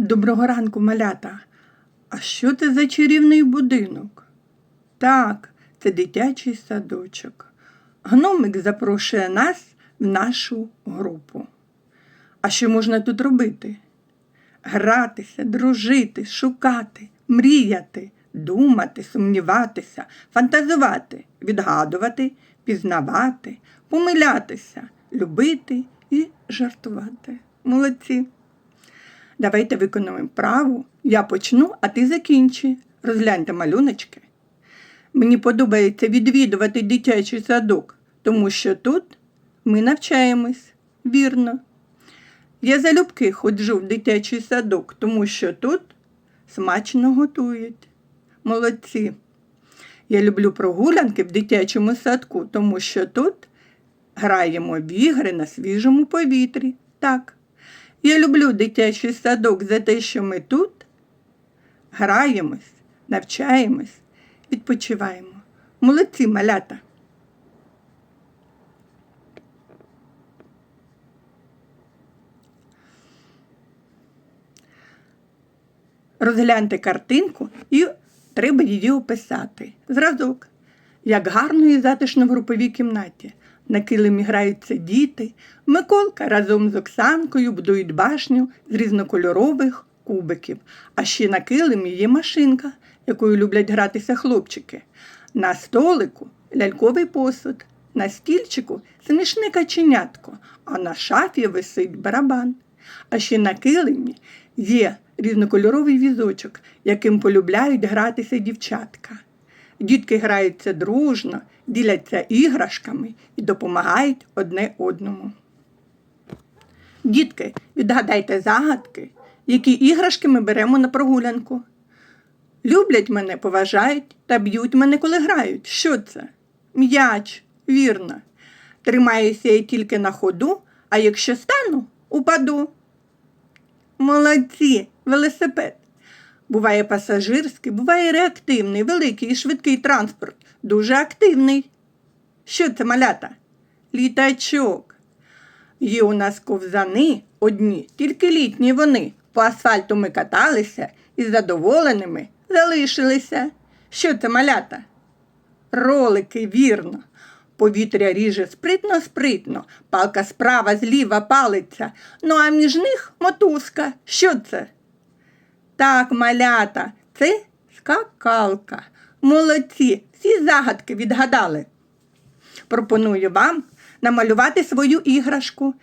Доброго ранку, малята. А що це за чарівний будинок? Так, це дитячий садочок. Гномик запрошує нас в нашу групу. А що можна тут робити? Гратися, дружити, шукати, мріяти, думати, сумніватися, фантазувати, відгадувати, пізнавати, помилятися, любити і жартувати. Молодці! Давайте виконуємо вправу. Я почну, а ти закінчи. Розгляньте малюночки. Мені подобається відвідувати дитячий садок, тому що тут ми навчаємось. Вірно. Я залюбки ходжу в дитячий садок, тому що тут смачно готують. Молодці. Я люблю прогулянки в дитячому садку, тому що тут граємо в ігри на свіжому повітрі. Так. Я люблю дитячий садок за те, що ми тут граємось, навчаємось, відпочиваємо. Молодці малята. Розгляньте картинку і треба її описати. Зразок. Як гарно і затишно в груповій кімнаті. На килимі граються діти. Миколка разом з Оксанкою будують башню з різнокольорових кубиків. А ще на килимі є машинка, якою люблять гратися хлопчики. На столику ляльковий посуд, на стільчику смішне каченятко, а на шафі висить барабан. А ще на килимі є різнокольоровий візочок, яким полюбляють гратися дівчатка. Дітки граються дружно, діляться іграшками і допомагають одне одному. Дітки, відгадайте загадки, які іграшки ми беремо на прогулянку. Люблять мене, поважають та б'ють мене, коли грають. Що це? М'яч, вірно. Тримаюся я тільки на ходу, а якщо стану, упаду. Молодці, велосипед. Буває пасажирський, буває реактивний, великий і швидкий транспорт, дуже активний. Що це малята? Літачок. Є у нас ковзани одні, тільки літні вони. По асфальту ми каталися і задоволеними залишилися. Що це малята? Ролики, вірно. Повітря ріже спритно-спритно, палка справа зліва палиться, ну а між них мотузка. Що це? Так, малята, це скакалка. Молодці, всі загадки відгадали. Пропоную вам намалювати свою іграшку.